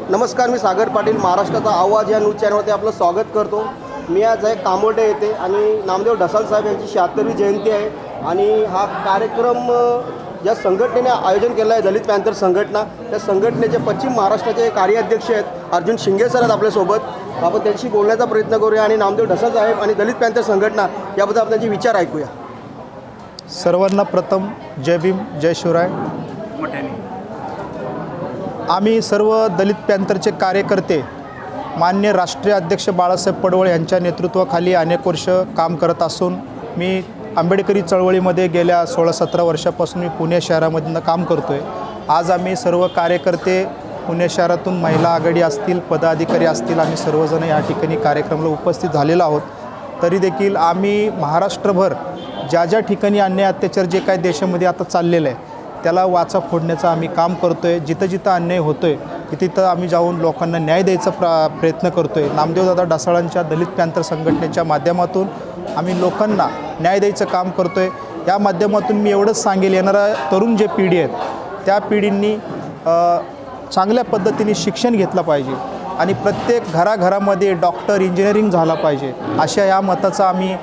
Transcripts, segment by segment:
नमस्कार मी सागर पाटील महाराष्ट्राचा आवाज या न्यूज चॅनलवरती आपलं स्वागत करतो. मी आज आहे कामोटे येथे आणि नामदेव ढसाल साहेब यांची शहात्तरवी जयंती आहे आणि हा कार्यक्रम ज्या संघटनेने आयोजन केलं आहे दलित पॅन्थर संघटना. त्या संघटनेचे पश्चिम महाराष्ट्राचे कार्याध्यक्ष आहेत अर्जुन शिंगे सर आहेत आपल्यासोबत. आपण त्यांच्याशी बोलण्याचा प्रयत्न करूया आणि नामदेव ढसाल साहेब आणि दलित पॅन्थर संघटना याबद्दल आपण त्यांचे विचार ऐकूया. सर्वांना प्रथम जय भीम जय शिवराय. आम्ही सर्व दलित पॅंथरचे कार्यकर्ते मान्य राष्ट्रीय अध्यक्ष बाळासाहेब पडवळ यांच्या नेतृत्वाखाली अनेक वर्ष काम करत असून मी आंबेडकरी चळवळीमध्ये गेल्या सोळा सतरा वर्षापासून मी पुणे शहरामधनं काम करतो आहे आज आम्ही सर्व कार्यकर्ते पुणे शहरातून महिला आघाडी असतील पदाधिकारी असतील आम्ही सर्वजण या ठिकाणी कार्यक्रमाला उपस्थित झालेलो आहोत. तरी देखील आम्ही महाराष्ट्रभर ज्या ज्या ठिकाणी अन्याय अत्याचार जे काही देशामध्ये आता चाललेलं आहे त्याला वाचा फोडण्याचं आम्ही काम करतो आहे जिथं जिथं अन्याय होतो आहे तिथं आम्ही जाऊन लोकांना न्याय द्यायचा प्रा प्रयत्न करतो आहे नामदेवदादा ढसाळांच्या दलित पॅंथर संघटनेच्या माध्यमातून आम्ही लोकांना न्याय द्यायचं काम करतो आहे या माध्यमातून मी एवढंच सांगेल येणारा तरुण जे पिढी आहेत त्या पिढींनी चांगल्या पद्धतीने शिक्षण घेतलं पाहिजे आणि प्रत्येक घराघरामध्ये डॉक्टर इंजिनिअरिंग झाला पाहिजे. अशा या मताचा आम्ही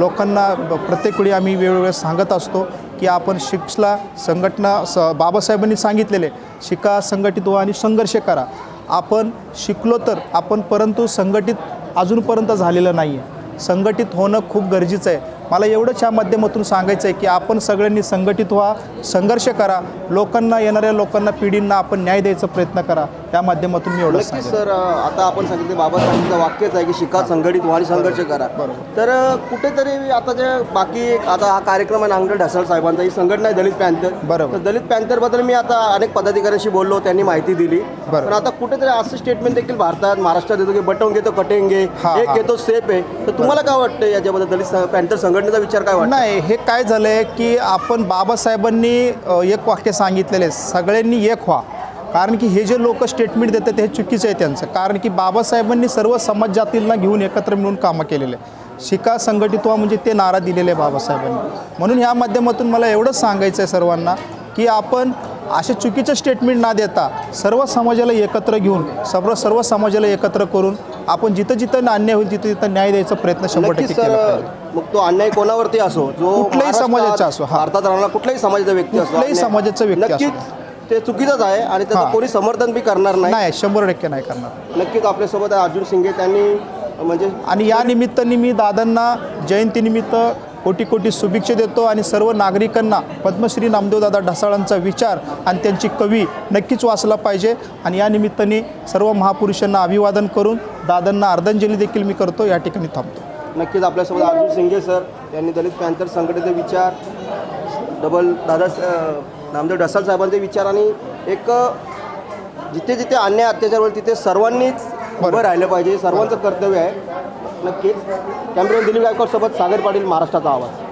लोकांना प्रत्येक वेळी आम्ही वेळोवेळी सांगत असतो. की आपण शिक्षला संघटना स बाबासाहेबांनी सांगितलेले शिका संघटित व्हा आणि संघर्ष करा. आपण शिकलो तर आपण परंतु संघटित अजूनपर्यंत झालेलं नाही आहे संघटित होणं खूप गरजेचं आहे. मला एवढंच या माध्यमातून सांगायचं आहे की आपण सगळ्यांनी संघटित व्हा संघर्ष करा. लोकांना येणाऱ्या लोकांना पिढींना आपण न्याय द्यायचा प्रयत्न करा. या माध्यमातून मी एवढंच सर आता आपण सांगितले बाबासाहेबांचं वाक्यच आहे की शिका संघटित व्हा आणि संघर्ष करा. बरोबर. तर कुठेतरी आता जे बाकी आता हा कार्यक्रम आहे नांगडे ढसाळ साहेबांचा ही संघटना आहे दलित पॅन्थर. बरोबर. तर दलित पॅन्थरबद्दल मी आता अनेक पदाधिकाऱ्यांशी बोललो त्यांनी माहिती दिली. पण आता कुठेतरी असं स्टेटमेंट देखील भारतात महाराष्ट्रात येतो की बटवून घेतो कटेंगे हा, एक. घेतो सेफ आहे. तर तुम्हाला काय वाटतं याच्याबद्दल दलित पॅन्थर संघटनेचा विचार काय वाटतं? नाही हे काय झालं आहे की आपण बाबासाहेबांनी एक वाक्य सांगितलेलं आहे सगळ्यांनी एक व्हा. कारण की हे जे लोक स्टेटमेंट देतात हे चुकीचं आहे त्यांचं. कारण की बाबासाहेबांनी सर्व समाज जातींना घेऊन एकत्र मिळून कामं केलेले आहे शिका संघटित व्हा म्हणजे ते नारा दिलेले आहे बाबासाहेबांनी. म्हणून ह्या माध्यमातून मला एवढंच सांगायचं आहे सर्वांना की आपण असे चुकीचं स्टेटमेंट ना देता सर्व समाजाला एकत्र घेऊन सर्व सर्व समाजाला एकत्र करून आपण जिथं जिथं अन्याय होईल तिथं तिथं न्याय द्यायचा प्रयत्न शंभर टक्के केला मग तो अन्याय कोणावरती असो जो कुठल्याही समाजाचा असो. भारतात राहणारा कुठल्याही समाजाचा व्यक्ती असो कुठल्याही समाजाचा व्यक्ती असो. ते चुकीचंच आहे आणि त्याचं. कोणी समर्थन बी करणार नाही नाही शंभर टक्के नाही करणार नक्कीच आपल्यासोबत अर्जुन शिंगे त्यांनी म्हणजे आणि या निमित्ताने मी दादांना जयंतीनिमित्त कोटी कोटी शुभेच्छा देतो आणि सर्व नागरिकांना पद्मश्री नामदेवदादा ढसाळांचा विचार आणि त्यांची कवी नक्कीच वाचला पाहिजे. आणि या निमित्ताने सर्व महापुरुषांना अभिवादन करून दादांना आर्धांजली देखील मी करतो. या ठिकाणी थांबतो. नक्कीच आपल्यासोबत अर्जुन शिंगे सर यांनी दलित पॅन्थर संघटनेचे विचार डबल दादा नामदेव ढसाल साहेबांचे विचार आणि एक जिथे जिथे अन्याय अत्याचार होईल तिथे सर्वांनीच उभं राहिलं पाहिजे. सर्वांचं कर्तव्य आहे. नक्कीच. कॅमेरा दिलीप गायकवाडसोबत सागर पाटील महाराष्ट्राचा आवाज.